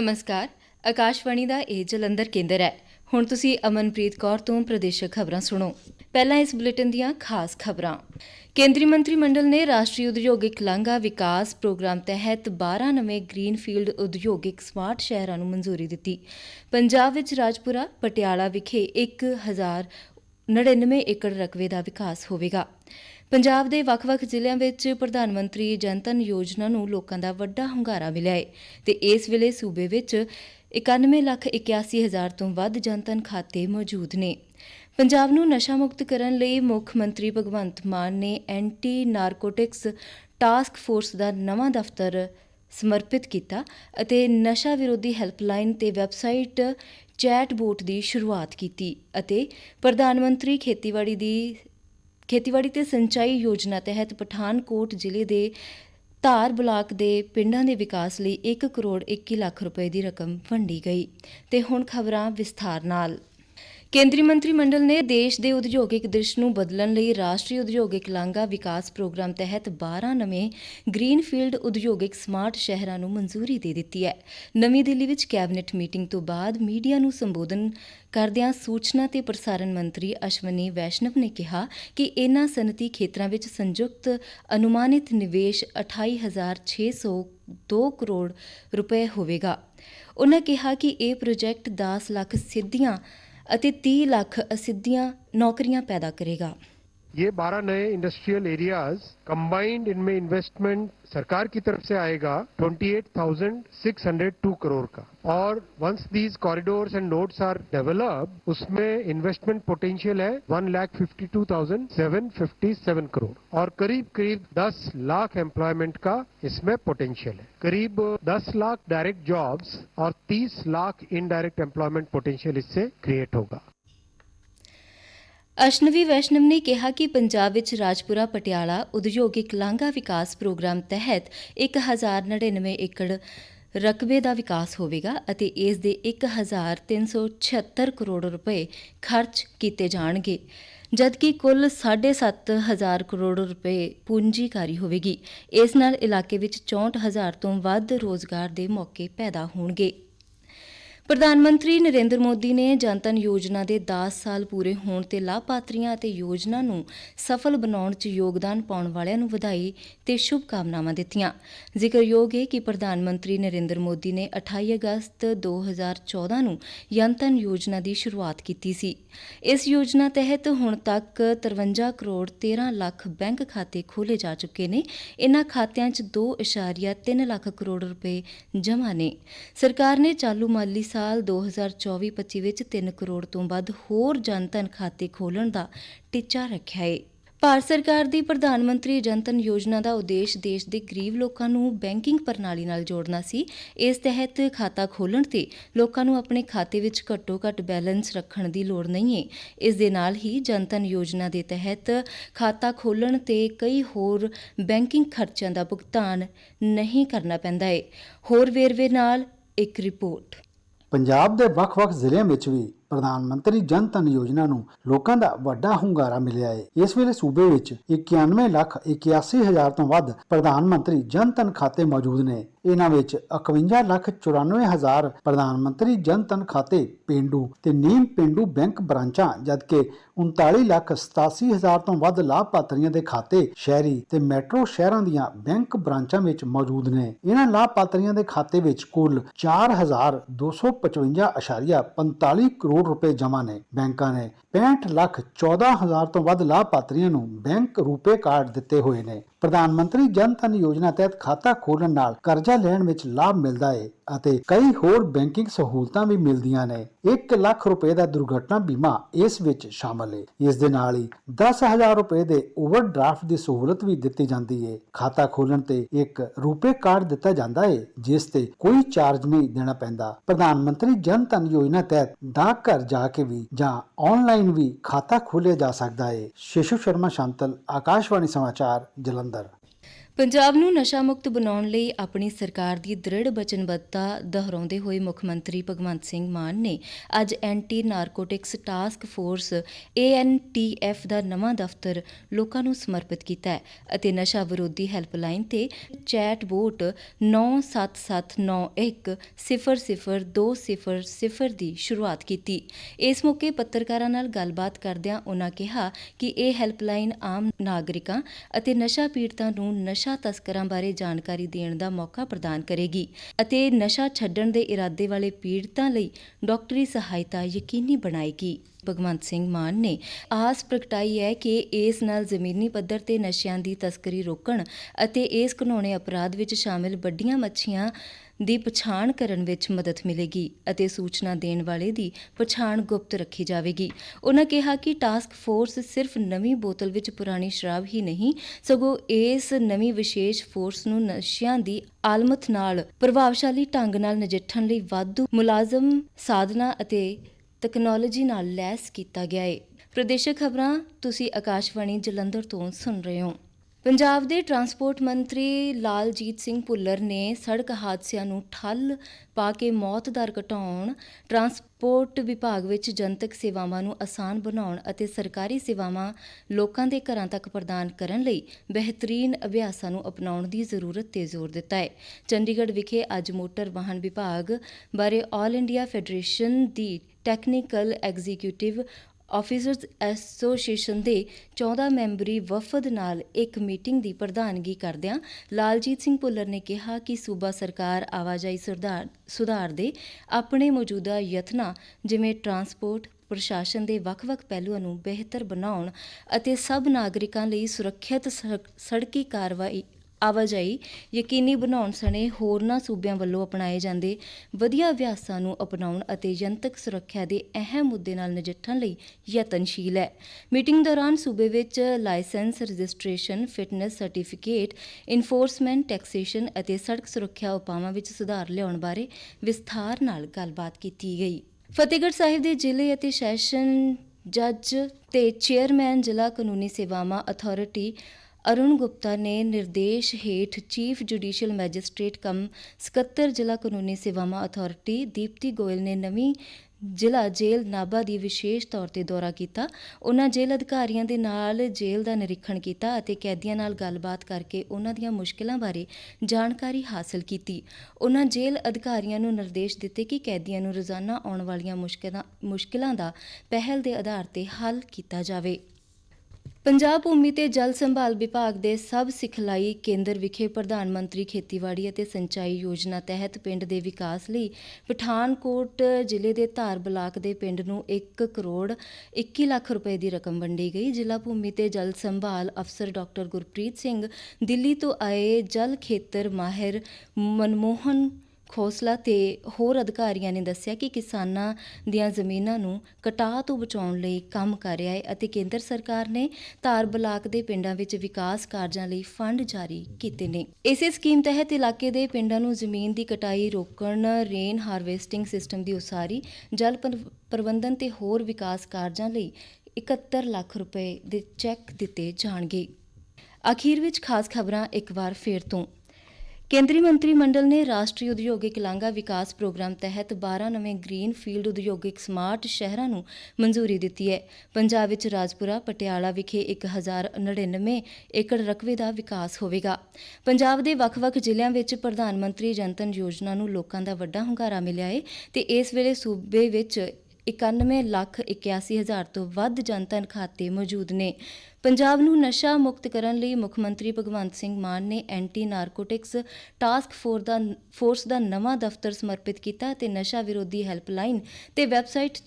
ਨਮਸਕਾਰ। ਆਕਾਸ਼ਵਾਣੀ ਦਾ ਇਹ ਜਲੰਧਰ ਕੇਂਦਰ ਹੈ। ਹੁਣ ਤੁਸੀਂ ਅਮਨਪ੍ਰੀਤ ਕੌਰ ਤੋਂ ਪ੍ਰਦੇਸ਼ਕ ਖਬਰਾਂ ਸੁਣੋ। ਪਹਿਲਾਂ ਇਸ ਬੁਲੇਟਿਨ ਦੀਆਂ ਖਾਸ ਖਬਰਾਂ। ਕੇਂਦਰੀ ਮੰਤਰੀ ਮੰਡਲ ਨੇ ਰਾਸ਼ਟਰੀ ਉਦਯੋਗਿਕ ਲਾਂਘਾ ਵਿਕਾਸ ਪ੍ਰੋਗਰਾਮ ਤਹਿਤ 12 ਨਵੇਂ ਗ੍ਰੀਨਫੀਲਡ ਉਦਯੋਗਿਕ ਸਮਾਰਟ ਸ਼ਹਿਰਾਂ ਨੂੰ ਮਨਜ਼ੂਰੀ ਦਿੱਤੀ। ਪੰਜਾਬ ਵਿੱਚ ਰਾਜਪੁਰਾ, ਪਟਿਆਲਾ ਵਿਖੇ 1099 ਏਕੜ ਰਕਬੇ ਦਾ ਵਿਕਾਸ ਹੋਵੇਗਾ। ਪੰਜਾਬ ਦੇ ਵੱਖ-ਵੱਖ ਜ਼ਿਲ੍ਹਿਆਂ ਵਿੱਚ ਪ੍ਰਧਾਨ ਮੰਤਰੀ ਜਨਧਨ ਯੋਜਨਾ ਨੂੰ ਲੋਕਾਂ ਦਾ ਵੱਡਾ ਹੁੰਗਾਰਾ ਮਿਲਿਆ ਹੈ ਤੇ ਇਸ ਵੇਲੇ ਸੂਬੇ ਵਿੱਚ 91 ਲੱਖ 81 ਹਜ਼ਾਰ ਤੋਂ ਵੱਧ ਜਨਧਨ ਖਾਤੇ ਮੌਜੂਦ ਨੇ। ਪੰਜਾਬ ਨੂੰ ਨਸ਼ਾ ਮੁਕਤ ਕਰਨ ਲਈ ਮੁੱਖ ਮੰਤਰੀ ਭਗਵੰਤ ਮਾਨ ਨੇ ਐਂਟੀ ਨਾਰਕੋਟਿਕਸ ਟਾਸਕ ਫੋਰਸ ਦਾ ਨਵਾਂ ਦਫ਼ਤਰ ਸਮਰਪਿਤ ਕੀਤਾ ਅਤੇ ਨਸ਼ਾ ਵਿਰੋਧੀ ਹੈਲਪਲਾਈਨ ਤੇ ਵੈਬਸਾਈਟ ਚੈਟ ਬੋਟ ਦੀ ਸ਼ੁਰੂਆਤ ਕੀਤੀ ਅਤੇ ਪ੍ਰਧਾਨ ਮੰਤਰੀ ਖੇਤੀਬਾੜੀ ਦੀ ਖੇਤੀਬਾੜੀ ਤੇ ਸਿੰਚਾਈ ਯੋਜਨਾ ਤਹਿਤ ਪਠਾਨਕੋਟ ਜ਼ਿਲ੍ਹੇ ਦੇ ਧਾਰ ਬਲਾਕ ਦੇ ਪਿੰਡਾਂ ਦੇ ਵਿਕਾਸ ਲਈ 1 ਕਰੋੜ 21 ਲੱਖ ਰੁਪਏ ਦੀ ਰਕਮ ਵੰਡੀ ਗਈ। ਤੇ ਹੁਣ ਖਬਰਾਂ ਵਿਸਥਾਰ ਨਾਲ। ਕੇਂਦਰੀ ਮੰਤਰੀ ਮੰਡਲ ਨੇ ਦੇਸ਼ ਦੇ ਉਦਯੋਗਿਕ ਦ੍ਰਿਸ਼ ਨੂੰ ਬਦਲਣ ਲਈ ਰਾਸ਼ਟਰੀ ਉਦਯੋਗਿਕ ਲਾਂਘਾ ਵਿਕਾਸ ਪ੍ਰੋਗਰਾਮ ਤਹਿਤ 12 ਨਵੇਂ ਗ੍ਰੀਨਫੀਲਡ ਉਦਯੋਗਿਕ ਸਮਾਰਟ ਸ਼ਹਿਰਾਂ ਨੂੰ ਮਨਜ਼ੂਰੀ ਦੇ ਦਿੱਤੀ ਹੈ। ਨਵੀਂ ਦਿੱਲੀ ਵਿੱਚ ਕੈਬਨਿਟ ਮੀਟਿੰਗ ਤੋਂ ਬਾਅਦ ਮੀਡੀਆ ਨੂੰ ਸੰਬੋਧਨ ਕਰਦਿਆਂ ਸੂਚਨਾ ਤੇ ਪ੍ਰਸਾਰਣ ਮੰਤਰੀ ਅਸ਼ਵਨੀ ਵੈਸ਼ਨਵ ਨੇ ਕਿਹਾ ਕਿ ਇਨ੍ਹਾਂ ਸਨਅਤੀ ਖੇਤਰਾਂ ਵਿੱਚ ਸੰਯੁਕਤ ਅਨੁਮਾਨਿਤ ਨਿਵੇਸ਼ 28602 ਕਰੋੜ ਰੁਪਏ ਹੋਵੇਗਾ। ਉਨ੍ਹਾਂ ਕਿਹਾ ਕਿ ਇਹ ਪ੍ਰੋਜੈਕਟ 10 ਲੱਖ ਸਿੱਧੀਆਂ ਅਤੇ 30 ਲੱਖ ਅਸਿੱਧੀਆਂ ਨੌਕਰੀਆਂ ਪੈਦਾ ਕਰੇਗਾ। ये 12 नए इंडस्ट्रियल एरियाज़ कंबाइंड इनमें इन्वेस्टमेंट सरकार की तरफ़ से आएगा 28,602 करोड़ का। और once these corridors and nodes are develop उसमें इन्वेस्टमेंट पोटेंशियल है one lakh fifty two thousand seven fifty seven crore और करीब करीब 10 लाख एम्प्लॉयमेंट का इसमें पोटेंशियल है। करीब 10 लाख डायरेक्ट जॉब्स और 30 लाख इनडायरेक्ट एम्प्लॉयमेंट पोटेंशियल इससे क्रिएट होगा। ਅਸ਼ਨਵੀ ਵੈਸ਼ਨਵ ਨੇ ਕਿਹਾ ਕਿ ਪੰਜਾਬ ਵਿੱਚ ਰਾਜਪੁਰਾ, ਪਟਿਆਲਾ ਉਦਯੋਗਿਕ ਲਾਂਘਾ ਵਿਕਾਸ ਪ੍ਰੋਗਰਾਮ ਤਹਿਤ 1099 ਏਕੜ ਰਕਬੇ ਦਾ ਵਿਕਾਸ ਹੋਵੇਗਾ ਅਤੇ ਇਸ ਦੇ 1376 ਕਰੋੜ ਰੁਪਏ ਖਰਚ ਕੀਤੇ ਜਾਣਗੇ, ਜਦਕਿ ਕੁੱਲ 7500 ਕਰੋੜ ਰੁਪਏ ਪੂੰਜੀਕਾਰੀ ਹੋਵੇਗੀ। ਇਸ ਨਾਲ ਇਲਾਕੇ ਵਿੱਚ 64000 ਤੋਂ ਵੱਧ ਰੋਜ਼ਗਾਰ ਦੇ ਮੌਕੇ ਪੈਦਾ ਹੋਣਗੇ। ਪ੍ਰਧਾਨ ਮੰਤਰੀ ਨਰਿੰਦਰ ਮੋਦੀ ਨੇ ਜਨਤਨ ਯੋਜਨਾ ਦੇ 10 ਸਾਲ ਪੂਰੇ ਹੋਣ ਤੇ ਲਾਭਪਾਤਰੀਆਂ ਅਤੇ ਯੋਜਨਾ ਨੂੰ ਸਫਲ ਬਣਾਉਣ 'ਚ ਯੋਗਦਾਨ ਪਾਉਣ ਵਾਲਿਆਂ ਨੂੰ ਵਧਾਈ ਤੇ ਸ਼ੁਭਕਾਮਨਾਵਾਂ ਦਿੱਤੀਆਂ। ਜ਼ਿਕਰਯੋਗ ਹੈ ਕਿ ਪ੍ਰਧਾਨ ਮੰਤਰੀ ਨਰਿੰਦਰ ਮੋਦੀ ਨੇ 28 ਅਗਸਤ 2014 ਨੂੰ ਜਨਤਨ ਯੋਜਨਾ ਦੀ ਸ਼ੁਰੂਆਤ ਕੀਤੀ ਸੀ। ਇਸ ਯੋਜਨਾ ਤਹਿਤ ਹੁਣ ਤੱਕ 53 ਕਰੋੜ 13 ਲੱਖ ਬੈਂਕ ਖਾਤੇ ਖੋਲੇ ਜਾ ਚੁੱਕੇ ਨੇ। ਇਨ੍ਹਾਂ ਖਾਤਿਆਂ 'ਚ 2.3 ਲੱਖ ਕਰੋੜ ਰੁਪਏ ਜਮ੍ਹਾਂ ਨੇ। ਸਰਕਾਰ ਨੇ ਚਾਲੂ ਮਾਲੀ ਸਾਲ 2024-25 ਵਿੱਚ 3 ਕਰੋੜ ਤੋਂ ਵੱਧ ਹੋਰ ਜਨਧਨ ਖਾਤੇ ਖੋਲਣ ਦਾ ਟੀਚਾ ਰੱਖਿਆ ਹੈ ਭਾਰਤ ਸਰਕਾਰ ਦੀ ਪ੍ਰਧਾਨ ਮੰਤਰੀ ਜਨਧਨ ਯੋਜਨਾ ਦਾ ਉਦੇਸ਼ ਦੇਸ਼ ਦੇ ਗਰੀਬ ਲੋਕਾਂ ਨੂੰ ਬੈਂਕਿੰਗ ਪ੍ਰਣਾਲੀ ਨਾਲ ਜੋੜਨਾ ਸੀ। ਇਸ ਤਹਿਤ ਖਾਤਾ ਖੋਲਣ ਤੇ ਲੋਕਾਂ ਨੂੰ ਆਪਣੇ ਖਾਤੇ ਵਿੱਚ ਘੱਟੋ-ਘੱਟ ਬੈਲੈਂਸ ਰੱਖਣ ਦੀ ਲੋੜ ਨਹੀਂ ਹੈ ਇਸ ਦੇ ਨਾਲ ਹੀ ਜਨਧਨ ਯੋਜਨਾ ਦੇ ਤਹਿਤ ਖਾਤਾ ਖੋਲਣ ਤੇ ਕਈ ਹੋਰ ਬੈਂਕਿੰਗ ਖਰਚਿਆਂ ਦਾ ਭੁਗਤਾਨ ਨਹੀਂ ਕਰਨਾ ਪੈਂਦਾ ਹੈ ਹੋਰ ਵੇਰਵੇ ਨਾਲ ਇੱਕ ਰਿਪੋਰਟ। ਪੰਜਾਬ ਦੇ ਵੱਖ-ਵੱਖ ਜ਼ਿਲ੍ਹਿਆਂ ਵਿੱਚ ਵੀ ਪ੍ਰਧਾਨ ਮੰਤਰੀ ਜਨ ਧਨ ਯੋਜਨਾ ਨੂੰ ਲੋਕਾਂ ਦਾ ਵੱਡਾ ਹੁੰਗਾਰਾ ਮਿਲਿਆ ਹੈ ਇਸ ਵੇਲੇ ਸੂਬੇ ਵਿੱਚ 91 ਲੱਖ 81 ਹਜ਼ਾਰ ਤੋਂ ਵੱਧ ਪ੍ਰਧਾਨ ਮੰਤਰੀ ਜਨ ਧਨ ਖਾਤੇ ਮੌਜੂਦ ਨੇ। ਇਹਨਾਂ ਵਿੱਚ 51 ਲੱਖ 94 ਹਜ਼ਾਰ ਪ੍ਰਧਾਨ ਮੰਤਰੀ ਜਨ ਧਨ ਖਾਤੇ ਪਿੰਡੂ ਤੇ ਨੀਮ ਪਿੰਡੂ ਬੈਂਕ ਬ੍ਰਾਂਚਾਂ, ਜਦਕਿ 39 ਲੱਖ 87 ਹਜ਼ਾਰ ਤੋਂ ਵੱਧ ਲਾਭਪਾਤਰੀਆਂ ਦੇ ਖਾਤੇ, ਸ਼ਹਿਰੀ ਤੇ ਮੈਟਰੋ ਸ਼ਹਿਰਾਂ ਦੀਆਂ ਬੈਂਕ ਬ੍ਰਾਂਚਾਂ ਵਿੱਚ ਮੌਜੂਦ ਨੇ। ਇਹਨਾਂ ਲਾਭਪਾਤਰੀਆਂ ਦੇ ਖਾਤੇ ਵਿੱਚ ਕੁੱਲ 4255.45 ਕਰੋੜ ਰੁਪਏ ਜਮ੍ਹਾਂ ਨੇ ਬੈਂਕਾਂ ਨੇ। 65 ਲੱਖ 14 ਹਜ਼ਾਰ ਤੋਂ ਵੱਧ ਲਾਭਪਾਤਰੀਆਂ ਨੂੰ ਬੈਂਕ ਰੂਪੇ ਕਾਰਡ ਦਿੱਤੇ ਹੋਏ ਨੇ। ਪ੍ਰਧਾਨ ਮੰਤਰੀ ਜਨ ਧਨ ਯੋਜਨਾ ਤਹਿਤ ਖਾਤਾ ਖੋਲਣ ਨਾਲ ਕਰਜ਼ਾ ਲੈਣ ਵਿੱਚ ਲਾਭ ਮਿਲਦਾ ਏ। ਅਤੇ ਕਈ ਹੋਰ ਬੈਂਕਿੰਗ ਸਹੂਲਤਾਂ ਵੀ ਮਿਲਦੀਆਂ ਨੇ। 1 ਲੱਖ ਰੁਪਏ ਦਾ ਦੁਰਘਟਨਾ ਬੀਮਾ ਇਸ ਵਿੱਚ ਸ਼ਾਮਲ ਹੈ ਇਸ ਦੇ ਨਾਲ ਹੀ 10000 ਰੁਪਏ ਦੇ ਓਵਰਡਰਾਫਟ ਦੀ ਸਹੂਲਤ ਵੀ ਦਿੱਤੀ ਜਾਂਦੀ ਹੈ ਖਾਤਾ ਖੋਲਣ ਤੇ ਇੱਕ ਰੂਪੇ ਕਾਰਡ ਦਿੱਤਾ ਜਾਂਦਾ ਹੈ ਜਿਸ ਤੇ ਕੋਈ ਚਾਰਜ ਨਹੀਂ ਦੇਣਾ ਪੈਂਦਾ। ਪ੍ਰਧਾਨ ਮੰਤਰੀ ਜਨ ਧਨ ਯੋਜਨਾ ਤਹਿਤ ਡਾਕ ਘਰ ਜਾ ਕੇ ਵੀ ਜਾਂ ਆਨਲਾਈਨ ਵੀ ਖਾਤਾ ਖੋਲਿਆ ਜਾ ਸਕਦਾ ਹੈ ਸ਼ਿਸ਼ੂ ਸ਼ਰਮਾ, ਸ਼ਾਂਤਲ, ਆਕਾਸ਼ਵਾਣੀ ਸਮਾਚਾਰ, ਜਲੰਧਰ। ਪੰਜਾਬ ਨੂੰ ਨਸ਼ਾ ਮੁਕਤ ਬਣਾਉਣ ਲਈ ਆਪਣੀ ਸਰਕਾਰ ਦੀ ਦ੍ਰਿੜ ਵਚਨਬੱਧਤਾ ਦੁਹਰਾਉਂਦੇ ਹੋਏ ਮੁੱਖ ਮੰਤਰੀ ਭਗਵੰਤ ਸਿੰਘ ਮਾਨ ਨੇ ਅੱਜ anti narcotics task force ANTF ਦਾ ਨਵਾਂ ਦਫ਼ਤਰ ਲੋਕਾਂ ਨੂੰ ਸਮਰਪਿਤ ਕੀਤਾ ਹੈ ਅਤੇ ਨਸ਼ਾ ਵਿਰੋਧੀ ਹੈਲਪਲਾਈਨ ਤੇ ਚੈਟ ਬੋਟ 9771002000 ਦੀ ਸ਼ੁਰੂਆਤ ਕੀਤੀ। ਇਸ ਮੌਕੇ ਪੱਤਰਕਾਰਾਂ ਨਾਲ ਗੱਲਬਾਤ ਕਰਦਿਆਂ ਉਨ੍ਹਾਂ ਕਿਹਾ ਕਿ ਇਹ ਹੈਲਪਲਾਈਨ ਆਮ ਨਾਗਰਿਕਾਂ ਅਤੇ ਨਸ਼ਾ ਪੀੜਤਾਂ ਨੂੰ ਨਸ਼ਾ ਤਸਕਰਾਂ ਬਾਰੇ ਜਾਣਕਾਰੀ ਦੇਣ ਦਾ ਮੌਕਾ ਪ੍ਰਦਾਨ ਕਰੇਗੀ ਅਤੇ ਨਸ਼ਾ ਛੱਡਣ ਦੇ ਇਰਾਦੇ ਵਾਲੇ ਪੀੜਤਾਂ ਲਈ ਡਾਕਟਰੀ ਸਹਾਇਤਾ ਯਕੀਨੀ ਬਣਾਏਗੀ। ਭਗਵੰਤ ਸਿੰਘ ਮਾਨ ਨੇ ਆਸ ਪ੍ਰਗਟਾਈ ਹੈ ਕਿ ਇਸ ਨਾਲ ਜ਼ਮੀਨੀ ਪੱਧਰ ਤੇ ਨਸ਼ਿਆਂ ਦੀ ਤਸਕਰੀ ਰੋਕਣ ਅਤੇ ਇਸ ਘਿਨੌਣੇ ਅਪਰਾਧ ਵਿੱਚ ਸ਼ਾਮਿਲ ਵੱਡੀਆਂ ਮੱਛੀਆਂ ਦੀ ਪਛਾਣ ਕਰਨ ਵਿੱਚ ਮਦਦ ਮਿਲੇਗੀ ਅਤੇ ਸੂਚਨਾ ਦੇਣ ਵਾਲੇ ਦੀ ਪਛਾਣ ਗੁਪਤ ਰੱਖੀ ਜਾਵੇਗੀ। ਉਹਨਾਂ ਕਿਹਾ ਕਿ ਟਾਸਕ ਫੋਰਸ ਸਿਰਫ ਨਵੀਂ ਬੋਤਲ ਵਿੱਚ ਪੁਰਾਣੀ ਸ਼ਰਾਬ ਹੀ ਨਹੀਂ, ਸਗੋਂ ਇਸ ਨਵੀਂ ਵਿਸ਼ੇਸ਼ ਫੋਰਸ ਨੂੰ ਨਸ਼ਿਆਂ ਦੀ ਆਲਮਤ ਨਾਲ ਪ੍ਰਭਾਵਸ਼ਾਲੀ ਢੰਗ ਨਾਲ ਨਜਿੱਠਣ ਲਈ ਵਾਧੂ ਮੁਲਾਜ਼ਮ ਸਾਧਨਾ ਅਤੇ ਤਕਨਾਲੋਜੀ ਨਾਲ ਲੈਸ ਕੀਤਾ ਗਿਆ ਹੈ ਪ੍ਰਦੇਸ਼ਕ ਖਬਰਾਂ, ਤੁਸੀਂ ਆਕਾਸ਼ਵਾਣੀ ਜਲੰਧਰ ਤੋਂ ਸੁਣ ਰਹੇ ਹੋ। ਪੰਜਾਬ ਦੇ ਟਰਾਂਸਪੋਰਟ ਮੰਤਰੀ ਲਾਲਜੀਤ ਸਿੰਘ ਭੁੱਲਰ ਨੇ ਸੜਕ ਹਾਦਸਿਆਂ ਨੂੰ ਠੱਲ ਪਾ ਕੇ ਮੌਤ ਦਰ ਘਟਾਉਣ, ਟਰਾਂਸਪੋਰਟ ਵਿਭਾਗ ਵਿੱਚ ਜਨਤਕ ਸੇਵਾਵਾਂ ਨੂੰ ਆਸਾਨ ਬਣਾਉਣ ਅਤੇ ਸਰਕਾਰੀ ਸੇਵਾਵਾਂ ਲੋਕਾਂ ਦੇ ਘਰਾਂ ਤੱਕ ਪ੍ਰਦਾਨ ਕਰਨ ਲਈ ਬਿਹਤਰੀਨ ਅਭਿਆਸਾਂ ਨੂੰ ਅਪਣਾਉਣ ਦੀ ਜ਼ਰੂਰਤ ਤੇ ਜ਼ੋਰ ਦਿੱਤਾ ਹੈ। ਚੰਡੀਗੜ੍ਹ ਵਿਖੇ ਅੱਜ ਮੋਟਰ ਵਾਹਨ ਵਿਭਾਗ ਬਾਰੇ ਆਲ ਇੰਡੀਆ ਫੈਡਰੇਸ਼ਨ ਦੀ ਟੈਕਨੀਕਲ ਐਗਜ਼ੀਕਿਊਟਿਵ ਆਫੀਸਰਸ ਐਸੋਸੀਏਸ਼ਨ ਦੇ 14 ਮੈਂਬਰੀ ਵਫਦ ਨਾਲ ਇੱਕ ਮੀਟਿੰਗ ਦੀ ਪ੍ਰਧਾਨਗੀ ਕਰਦਿਆਂ ਲਾਲਜੀਤ ਸਿੰਘ ਭੁੱਲਰ ਨੇ ਕਿਹਾ ਕਿ ਸੂਬਾ ਸਰਕਾਰ ਆਵਾਜਾਈ ਸੁਧਾਰ ਸੁਧਾਰ ਦੇ ਆਪਣੇ ਮੌਜੂਦਾ ਯਤਨਾਂ, ਜਿਵੇਂ ਟਰਾਂਸਪੋਰਟ, ਪ੍ਰਸ਼ਾਸਨ ਦੇ ਵੱਖ-ਵੱਖ ਪਹਿਲੂਆਂ ਨੂੰ ਬਿਹਤਰ ਬਣਾਉਣ ਅਤੇ ਸਭ ਨਾਗਰਿਕਾਂ ਲਈ ਸੁਰੱਖਿਅਤ ਸੜਕ- ਸੜਕੀ ਕਾਰਵਾਈ ਆਵਾਜਾਈ ਯਕੀਨੀ ਬਣਾਉਣ ਸਣੇ ਹੋਰਨਾਂ ਸੂਬਿਆਂ ਵੱਲੋਂ ਅਪਣਾਏ ਜਾਂਦੇ ਵਧੀਆ ਅਭਿਆਸਾਂ ਨੂੰ ਅਪਣਾਉਣ ਅਤੇ ਜਨਤਕ ਸੁਰੱਖਿਆ ਦੇ ਅਹਿਮ ਮੁੱਦੇ ਨਾਲ ਨਜਿੱਠਣ ਲਈ ਯਤਨਸ਼ੀਲ ਹੈ। ਮੀਟਿੰਗ ਦੌਰਾਨ ਸੂਬੇ ਵਿੱਚ licence, registration, fitness certificate, enforcement, taxation ਅਤੇ ਸੜਕ ਸੁਰੱਖਿਆ ਉਪਾਵਾਂ ਵਿੱਚ ਸੁਧਾਰ ਲਿਆਉਣ ਬਾਰੇ ਵਿਸਥਾਰ ਨਾਲ ਗੱਲਬਾਤ ਕੀਤੀ ਗਈ। ਫਤਿਹਗੜ੍ਹ ਸਾਹਿਬ ਦੇ ਜ਼ਿਲ੍ਹੇ ਅਤੇ ਸੈਸ਼ਨ ਜੱਜ ਤੇ ਚੇਅਰਮੈਨ ਜ਼ਿਲ੍ਹਾ ਕਾਨੂੰਨੀ ਸੇਵਾਵਾਂ ਅਥਾਰਟੀ ਅਰੁਣ ਗੁਪਤਾ ਨੇ ਨਿਰਦੇਸ਼ ਹੇਠ ਚੀਫ ਜੁਡੀਸ਼ੀਅਲ ਮੈਜਿਸਟ੍ਰੇਟ ਕਮ ਸਕੱਤਰ ਜ਼ਿਲ੍ਹਾ ਕਾਨੂੰਨੀ ਸੇਵਾਵਾਂ ਅਥਾਰਟੀ ਦੀਪਤੀ ਗੋਇਲ ਨੇ ਨਵੀਂ ਜ਼ਿਲ੍ਹਾ ਜੇਲ੍ਹ ਨਾਭਾ ਦੀ ਵਿਸ਼ੇਸ਼ ਤੌਰ ਤੇ ਦੌਰਾ ਕੀਤਾ। ਉਹਨਾਂ ਜੇਲ੍ਹ ਅਧਿਕਾਰੀਆਂ ਦੇ ਨਾਲ ਜੇਲ੍ਹ ਦਾ ਨਿਰੀਖਣ ਕੀਤਾ ਅਤੇ ਕੈਦੀਆਂ ਨਾਲ ਗੱਲਬਾਤ ਕਰਕੇ ਉਹਨਾਂ ਦੀਆਂ ਮੁਸ਼ਕਲਾਂ ਬਾਰੇ ਜਾਣਕਾਰੀ ਹਾਸਲ ਕੀਤੀ। ਉਹਨਾਂ ਜੇਲ੍ਹ ਅਧਿਕਾਰੀਆਂ ਨੂੰ ਨਿਰਦੇਸ਼ ਦਿੱਤੇ ਕਿ ਕੈਦੀਆਂ ਨੂੰ ਰੋਜ਼ਾਨਾ ਆਉਣ ਵਾਲੀਆਂ ਮੁਸ਼ਕਲਾਂ ਮੁਸ਼ਕਲਾਂ ਦਾ ਪਹਿਲ ਦੇ ਆਧਾਰ ਤੇ ਹੱਲ ਕੀਤਾ ਜਾਵੇ। ਪੰਜਾਬ ਭੂਮੀ ਤੇ ਜਲ ਸੰਭਾਲ ਵਿਭਾਗ ਦੇ ਸਬ ਸਿਖਲਾਈ ਕੇਂਦਰ ਵਿਖੇ ਪ੍ਰਧਾਨ ਮੰਤਰੀ ਖੇਤੀਬਾੜੀ ਅਤੇ ਸਿੰਚਾਈ ਯੋਜਨਾ ਤਹਿਤ ਪਿੰਡ ਦੇ ਵਿਕਾਸ ਲਈ ਪਠਾਨਕੋਟ ਜ਼ਿਲ੍ਹੇ ਦੇ ਧਾਰ ਬਲਾਕ ਦੇ ਪਿੰਡ ਨੂੰ 1 ਕਰੋੜ 21 ਲੱਖ ਰੁਪਏ ਦੀ ਰਕਮ ਵੰਡੀ ਗਈ। ਜ਼ਿਲ੍ਹਾ ਭੂਮੀ ਤੇ ਜਲ ਸੰਭਾਲ ਅਫਸਰ ਡਾਕਟਰ ਗੁਰਪ੍ਰੀਤ ਸਿੰਘ, ਦਿੱਲੀ ਤੋਂ ਆਏ ਜਲ ਖੇਤਰ ਮਾਹਿਰ ਮਨਮੋਹਨ ਖੋਸਲਾ ਤੇ ਹੋਰ ਅਧਿਕਾਰੀਆਂ ਨੇ ਦੱਸਿਆ ਕਿ ਕਿਸਾਨਾਂ ਦੀਆਂ ਜ਼ਮੀਨਾਂ ਨੂੰ ਕਟਾਅ ਤੋਂ ਬਚਾਉਣ ਲਈ ਕੰਮ ਕਰ ਰਿਹਾ ਹੈ ਅਤੇ ਕੇਂਦਰ ਸਰਕਾਰ ਨੇ ਧਾਰ ਬਲਾਕ ਦੇ ਪਿੰਡਾਂ ਵਿੱਚ ਵਿਕਾਸ ਕਾਰਜਾਂ ਲਈ ਫੰਡ ਜਾਰੀ ਕੀਤੇ ਨੇ। ਇਸੇ ਸਕੀਮ ਤਹਿਤ ਇਲਾਕੇ ਦੇ ਪਿੰਡਾਂ ਨੂੰ ਜ਼ਮੀਨ ਦੀ ਕਟਾਈ, ਰੋਕਣ, ਰੇਨ ਹਾਰਵੈਸਟਿੰਗ ਸਿਸਟਮ ਦੀ ਉਸਾਰੀ, ਜਲ ਪ੍ਰਬੰਧਨ ਤੇ ਹੋਰ ਵਿਕਾਸ ਕਾਰਜਾਂ ਲਈ 71 ਲੱਖ ਰੁਪਏ ਦੇ ਚੈੱਕ ਦਿੱਤੇ ਜਾਣਗੇ। ਅਖੀਰ ਵਿੱਚ ਖਾਸ ਖਬਰਾਂ ਇੱਕ ਵਾਰ ਫੇਰ ਤੋਂ। ਕੇਂਦਰੀ ਮੰਤਰੀ ਮੰਡਲ ਨੇ ਰਾਸ਼ਟਰੀ ਉਦਯੋਗਿਕ ਲਾਂਘਾ ਵਿਕਾਸ ਪ੍ਰੋਗਰਾਮ ਤਹਿਤ 12 ਨਵੇਂ ਗ੍ਰੀਨ ਫੀਲਡ ਉਦਯੋਗਿਕ ਸਮਾਰਟ ਸ਼ਹਿਰਾਂ ਨੂੰ ਮਨਜ਼ੂਰੀ ਦਿੱਤੀ ਹੈ। ਪੰਜਾਬ ਵਿੱਚ ਰਾਜਪੁਰਾ, ਪਟਿਆਲਾ ਵਿਖੇ 1099 ਏਕੜ ਰਕਬੇ ਦਾ ਵਿਕਾਸ ਹੋਵੇਗਾ। ਪੰਜਾਬ ਦੇ ਵੱਖ-ਵੱਖ ਜ਼ਿਲ੍ਹਿਆਂ ਵਿੱਚ ਪ੍ਰਧਾਨ ਮੰਤਰੀ ਜਨਧਨ ਯੋਜਨਾ ਨੂੰ ਲੋਕਾਂ ਦਾ ਵੱਡਾ ਹੁੰਗਾਰਾ ਮਿਲਿਆ ਹੈ ਤੇ ਇਸ ਵੇਲੇ ਸੂਬੇ ਵਿੱਚ 91 ਲੱਖ 81 ਹਜ਼ਾਰ ਤੋਂ ਵੱਧ ਜਨਧਨ ਖਾਤੇ ਮੌਜੂਦ ਨੇ। ਪੰਜਾਬ ਨੂੰ ਨਸ਼ਾ ਮੁਕਤ ਕਰਨ ਲਈ ਮੁੱਖ ਮੰਤਰੀ ਭਗਵੰਤ ਸਿੰਘ ਮਾਨ ਨੇ ਐਂਟੀ ਨਾਰਕੋਟਿਕਸ ਟਾਸਕ ਫੋਰਸ ਦਾ ਫੋਰਸ ਦਾ ਨਵਾਂ ਦਫ਼ਤਰ ਸਮਰਪਿਤ ਕੀਤਾ ਤੇ ਨਸ਼ਾ ਵਿਰੋਧੀ ਹੈਲਪਲਾਈਨ ਤੇ ਵੈਬਸਾਈਟ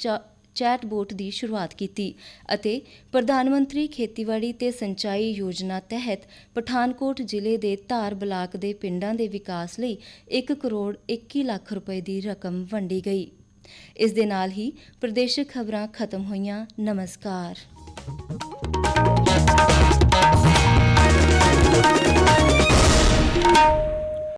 ਚੈਟਬੋਟ ਦੀ ਸ਼ੁਰੂਆਤ ਕੀਤੀ ਅਤੇ ਪ੍ਰਧਾਨ ਮੰਤਰੀ ਖੇਤੀਬਾੜੀ ਤੇ ਸਿੰਚਾਈ ਯੋਜਨਾ ਤਹਿਤ ਪਠਾਨਕੋਟ ਜ਼ਿਲ੍ਹੇ ਦੇ ਧਾਰ ਬਲਾਕ ਦੇ ਪਿੰਡਾਂ ਦੇ ਵਿਕਾਸ ਲਈ 1 ਕਰੋੜ 21 ਲੱਖ ਰੁਪਏ ਦੀ ਰਕਮ ਵੰਡੀ ਗਈ। ਇਸ ਦੇ ਨਾਲ ਹੀ ਪ੍ਰਦੇਸ਼ਕ ਖਬਰਾਂ ਖਤਮ ਹੋਈਆਂ। ਨਮਸਕਾਰ। you.